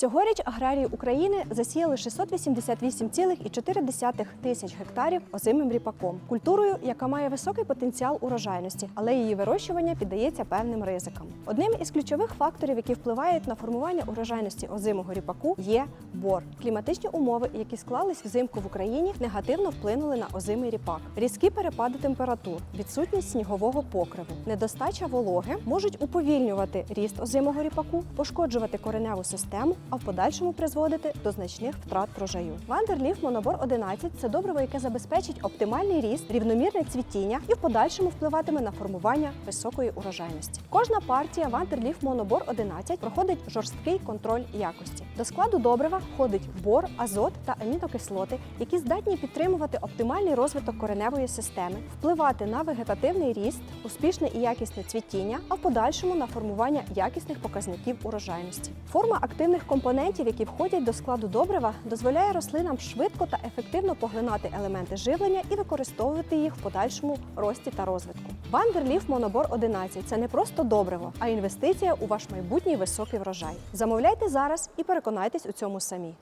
Цьогоріч аграрії України засіяли 688,4 тисяч гектарів озимим ріпаком, культурою, яка має високий потенціал урожайності, але її вирощування піддається певним ризикам. Одним із ключових факторів, які впливають на формування урожайності озимого ріпаку, є бор. Кліматичні умови, які склались взимку в Україні, негативно вплинули на озимий ріпак. Різкі перепади температур, відсутність снігового покриву, недостача вологи можуть уповільнювати ріст озимого ріпаку, пошкоджувати кореневу систему, а в подальшому призводити до значних втрат врожаю. Вандерліф Монобор 11 – це добриво, яке забезпечить оптимальний ріст, рівномірне цвітіння і в подальшому впливатиме на формування високої урожайності. Кожна партія Вандерліф Монобор 11 проходить жорсткий контроль якості. До складу добрива входить бор, азот та амінокислоти, які здатні підтримувати оптимальний розвиток кореневої системи, впливати на вегетативний ріст, успішне і якісне цвітіння, а в подальшому на формування якісних показників урожайності. Форма активних компонентів, які входять до складу добрива, дозволяє рослинам швидко та ефективно поглинати елементи живлення і використовувати їх в подальшому рості та розвитку. Вандерліф Монобор 11 – це не просто добриво, а інвестиція у ваш майбутній високий врожай. Замовляйте зараз і переконайтесь у цьому самі.